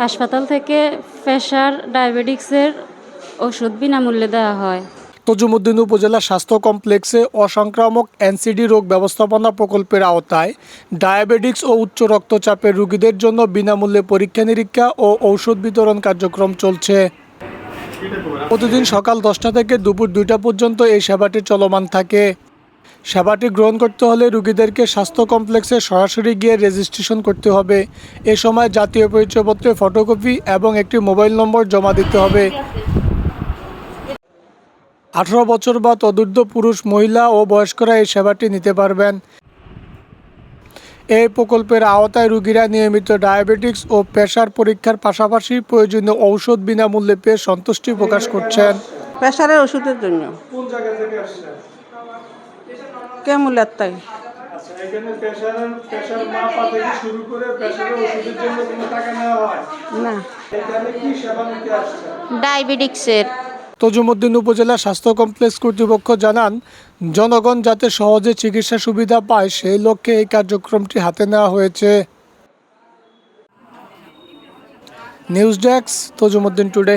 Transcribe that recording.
হাসপাতাল থেকে প্রেশার ডায়াবেটিক্সের ওষুধ বিনামূল্যে দেওয়া হয়। তজুমুদ্দিন উপজেলা স্বাস্থ্য কমপ্লেক্সে অসংক্রামক এনসিডি রোগ ব্যবস্থাপনা প্রকল্পের আওতায় ডায়াবেটিক্স ও উচ্চ রক্তচাপের রোগীদের জন্য বিনামূল্যে পরীক্ষা নিরীক্ষা ও ঔষধ বিতরণ কার্যক্রম চলছে। প্রতিদিন সকাল দশটা থেকে দুপুর দুইটা পর্যন্ত এই সেবাটি চলমান থাকে। সেবাটি গ্রহণ করতে হলে রুগীদেরকে স্বাস্থ্য কমপ্লেক্সে সরাসরি গিয়ে রেজিস্ট্রেশন করতে হবে। এ সময় জাতীয় পরিচয়পত্রের ফটোকপি এবং একটি মোবাইল নম্বর জমা দিতে হবে। আঠারো বছর বা তদূর্ধ্ব পুরুষ, মহিলা ও বয়স্করা এই সেবাটি নিতে পারবেন। এই প্রকল্পের আওতায় রোগীরা নিয়মিত ডায়াবেটিক্স ও প্রেশার পরীক্ষার পাশাপাশি প্রয়োজনীয় ঔষধ বিনামূল্যে পেয়ে সন্তুষ্টি প্রকাশ করছেন। প্রেশারের ওষুধের জন্য। কোন জায়গা থেকে কেমন তাই? আচ্ছা এখানে প্রেশারের প্রেশার মাপা থেকে শুরু করে প্রেশারের ওষুধের জন্য কোনো টাকা নেওয়া হয়? না। এখানে কি সেবা নিতে আসছেন ডায়াবেটিক্সের তজুমুদ্দিন উপজেলা স্বাস্থ্য কমপ্লেক্স কর্তৃপক্ষ জানান জনগণ যাতে সহজে চিকিৎসা সুবিধা পায় সেই লক্ষ্যে এই কার্যক্রমটি হাতে নেওয়া হয়েছে। News desk Tazumuddin today.